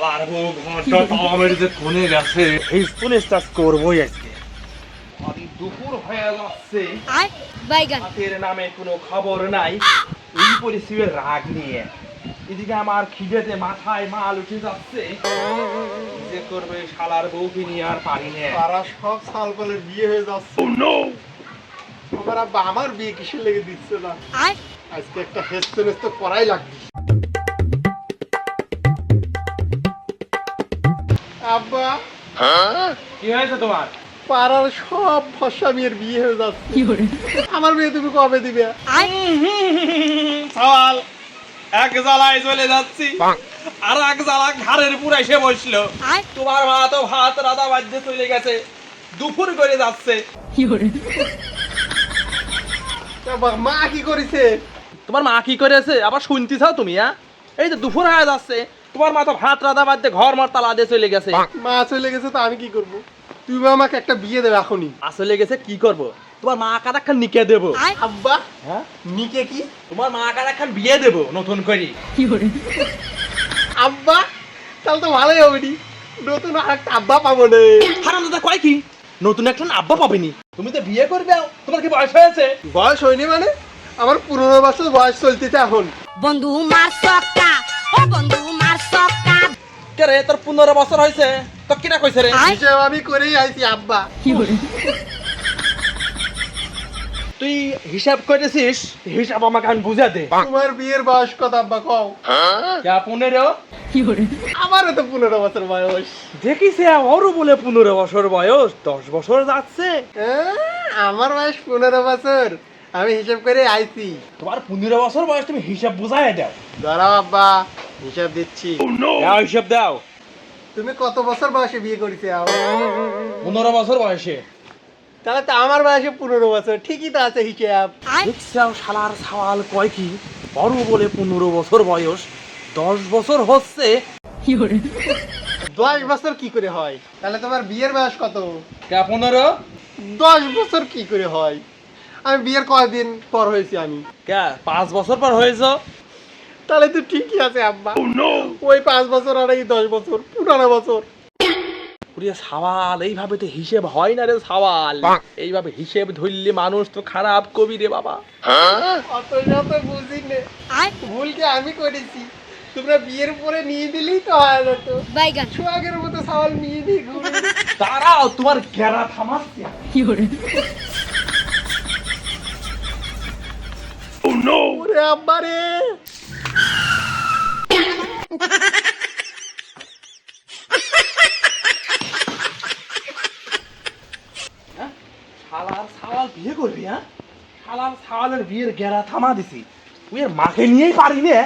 শালার বউ ঘণ্টা তাওয়া মেরেছে কোনে গেছে। এই স্পুন স্টার্ট করবোই আজকে। দুপুর হয়ে যাচ্ছে। বাইগান হাতের নামে কোনো খবর নাই। এই পরিস্থিতির রাগ নিয়ে। এদিকে আমার খিদেতে মাথায় মাল উঠে যাচ্ছে। যে করবে শালার বউকে নিয়ে আর পারি না। তারা সব সাল বলে বিয়ে হয়ে যাচ্ছে। আমার আব্বা আমার বিয়ে কিসের লেগে দিচ্ছে না? আজকে একটা হেসতে করাই লাগবে। আব্বা। কি হয়েছে তোমার? পাড়ার সব ফসা মেয়ের বিয়ে হয়ে যাচ্ছে। আমার বিয়ে তুমি কবে দিবে? সওয়াল এক জ্বালায় চলে যাচ্ছি। আর এক জ্বালা ঘাড়ের পুরা এসে বসল। তোমার মা তো ভাত রাধা বাজতে চলে গেছে। দুপুর করে যাচ্ছে। মা কি করেছে? তোমার মা কি করেছে? আবার শুনতে চাও তুমি হ্যাঁ? এই তো দুপুর হয়ে যাচ্ছে। তোমার মা তো ভাত রাধা বাজতে ঘর মর তালা দিয়ে চলে গেছে। মা চলে গেছে তো আমি কি করব? তুমি আমাকে একটা বিয়ে দেবে এখনই। আসলে গেছে কি করব? তোমার মা কার একখান নিকে দেবো। আব্বা হ্যাঁ? নিকে কি? তোমার মা কার একখান বিয়ে দেবো নতুন করে। কি করে আব্বা তাহলে তো ভালোই হবে নি। নতুন আর একটা আব্বা পাবো নে। হারাম দাদা কয় কি? নতুন একটা আব্বা পাবেনি। তুমি তো বিয়ে করবে তোমার কি বয়স হয়েছে? বয়স হয়নি মানে? আমার পনেরো বছর বয়স চলতেছে এখন। বন্ধু মার সক্কা ও বন্ধু মার সক্কা কে রে তোর পনেরো বছর হয়েছে? তো কিনা কইছে রে? আয়। আমি করেই আইছি আব্বা। তুই হিসাব করেছিস হিসাব আমাকে আমি বুঝা দে। তোমার বিয়ের বয়স কত আব্বা কও? যা পনেরো? আমারও তো পনেরো বছর বয়স। দেখিস ওরও বলে পনেরো বছর বয়স দশ বছর যাচ্ছে। আমার বয়স পনেরো বছর আমি হিসেব করে আইছি। তোমার পনেরো বছর বয়স তুমি হিসাব বুঝাই দাও। দাঁড়াও আব্বা। হিসাব দিচ্ছি। দাও হিসাব দাও। তুমি কত বছর বয়সে বিয়ে করেছে পনেরো বছর বয়সে। তাহলে তো আমার বয়সে পনেরো বছর ঠিকই তো আছে হিসাব। দেখছাও শালার সাওয়াল কয় কি? বড় বলে পনেরো বছর বয়স দশ বছর হচ্ছে। দশ বছর কি করে হয়? তাহলে তোমার বিয়ের বয়স কত? পনেরো? দশ বছর কি করে হয়? আমি বিয়ের কয়দিন পর হয়েছি আমি? কে পাঁচ বছর পর হয়েছ? তাহলে তো ঠিকই আছে আব্বা ওই পাঁচ বছর আর এই দশ বছর পনেরো বছর। সাওয়াল এইভাবে তো হিসেব হয় না রে সাওয়াল। এইভাবে হিসেব ধরলে মানুষ তো খারাপ কবি রে বাবা। অত শত বুঝি নে ভুলকে আমি করেছি। তোমরা বিয়ের পরে নিয়ে দিলেই তো হয় বাইগান। সোহাগের মতো সওয়াল নিয়ে দিই ঘুরে। তারাও তোমার গেরা থামাচ্ছে। ওরে আব্বা শালার সাওয়াল বিয়ে করবি হ্যাঁ? শালার সাওয়ালের বিয়ের গেরা থামা দিছি। তুই এর মাকে নিয়েই পারি নে